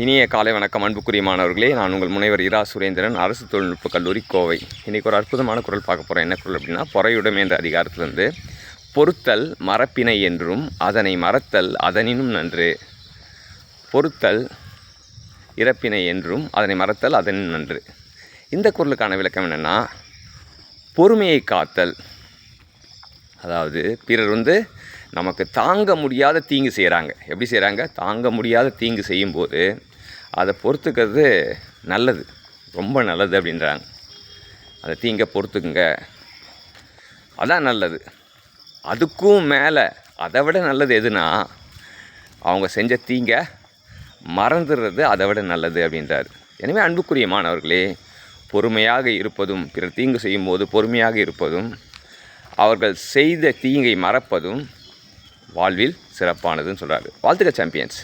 இனிய காலை வணக்கம் அன்புக்குரிய மாணவர்களே. நான் உங்கள் முனைவர் இரா சுரேந்திரன் அரசு தொழில்நுட்ப கல்லூரி கோவை. இன்றைக்கி ஒரு அற்புதமான குரல் பார்க்க போகிறேன் என்ன குரல் அப்படின்னா பொறையுடம் என்ற அதிகாரத்திலிருந்து பொறுத்தல் மரப்பினை என்றும் அதனை மறத்தல் அதனினும் நன்று. பொறுத்தல் இறப்பினை என்றும் அதனை மறத்தல் அதனினும் நன்று. இந்த குரலுக்கான விளக்கம் என்னென்னா பொறுமையை காத்தல். அதாவது பிறர் வந்து நமக்கு தாங்க முடியாத தீங்கு செய்கிறாங்க எப்படி செய்கிறாங்க தாங்க முடியாத தீங்கு செய்யும்போது அதை பொறுத்துக்கிறது நல்லது. ரொம்ப நல்லது அப்படின்றாங்க. அந்த தீங்கை பொறுத்துக்குங்க. அதான் நல்லது. அதுக்கும் மேலே அதை விட நல்லது எதுனா அவங்க செஞ்ச தீங்கை மறந்துடுறது அதை விட நல்லது அப்படின்றார். எனவே அன்புக்குரிய மாணவர்களே பொறுமையாக இருப்பதும் பிறர் தீங்கு செய்யும்போது பொறுமையாக இருப்பதும் அவர்கள் செய்த தீங்கை மறப்பதும் வாழ்வில் சிறப்பானதுன்னு சொல்கிறாரு வாழ்த்துக்க சாம்பியன்ஸ்